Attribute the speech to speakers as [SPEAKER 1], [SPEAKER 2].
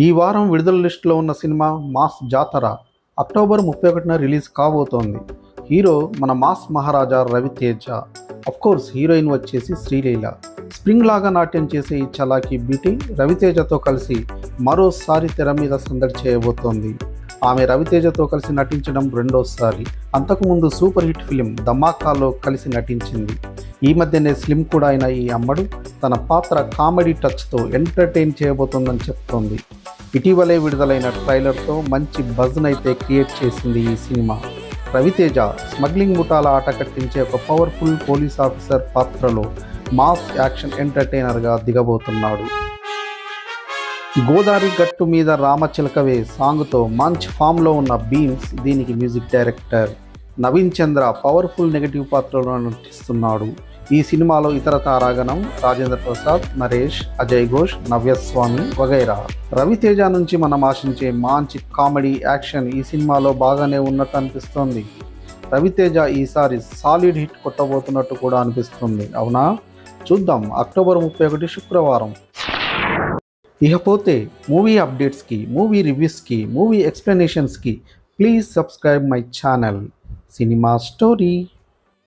[SPEAKER 1] ఈ వారం విడుదల లిస్టులో ఉన్న సినిమా మాస్ జాతర అక్టోబర్ ముప్పై ఒకటిన రిలీజ్ కాబోతోంది. హీరో మన mass Maharaja Ravi Teja course heroine వచ్చేసి శ్రీలీల. స్ప్రింగ్ లాగా నాట్యం చేసే ఈ చలాకీ బ్యూటీ రవితేజతో కలిసి మరోసారి తెర మీద సందడి చేయబోతోంది. ఆమె రవితేజతో కలిసి నటించడం రెండోసారి. అంతకుముందు సూపర్ హిట్ ఫిలిం ధమాకాలో కలిసి నటించింది. ఈ మధ్యనే స్లిమ్ కూడా అయిన ఈ అమ్మడు తన పాత్ర కామెడీ టచ్తో ఎంటర్టైన్ చేయబోతోందని చెప్తోంది. ఇటీవలే విడుదలైన ట్రైలర్తో మంచి బజ్నైతే క్రియేట్ చేసింది ఈ సినిమా. రవితేజ స్మగ్లింగ్ ముఠాల ఆట కట్టించే ఒక పవర్ఫుల్ పోలీస్ ఆఫీసర్ పాత్రలో మాస్ యాక్షన్ ఎంటర్టైనర్గా దిగబోతున్నాడు. గోదావరి గట్టు మీద రామచిలకవే సాంగ్తో మంచి ఫామ్లో ఉన్న బీమ్స్ దీనికి music director. Naveen Chandra powerful negative పాత్రలో నటిస్తున్నాడు. ఈ సినిమాలో ఇతర తారాగణం రాజేంద్ర ప్రసాద్ నరేష్ అజయ్ ఘోష్ నవ్యస్వామి వగైరా. రవితేజ నుంచి మనం ఆశించే మంచి కామెడీ యాక్షన్ ఈ సినిమాలో బాగానే ఉన్నట్టు అనిపిస్తోంది. రవితేజ ఈసారి సాలిడ్ హిట్ కొట్టబోతున్నట్టు కూడా అనిపిస్తుంది. అవునా? చూద్దాం అక్టోబర్ ముప్పై ఒకటి శుక్రవారం. ఇకపోతే మూవీ అప్డేట్స్కి మూవీ రివ్యూస్కి movie ఎక్స్ప్లెనేషన్స్కి please subscribe my channel. Cinema story.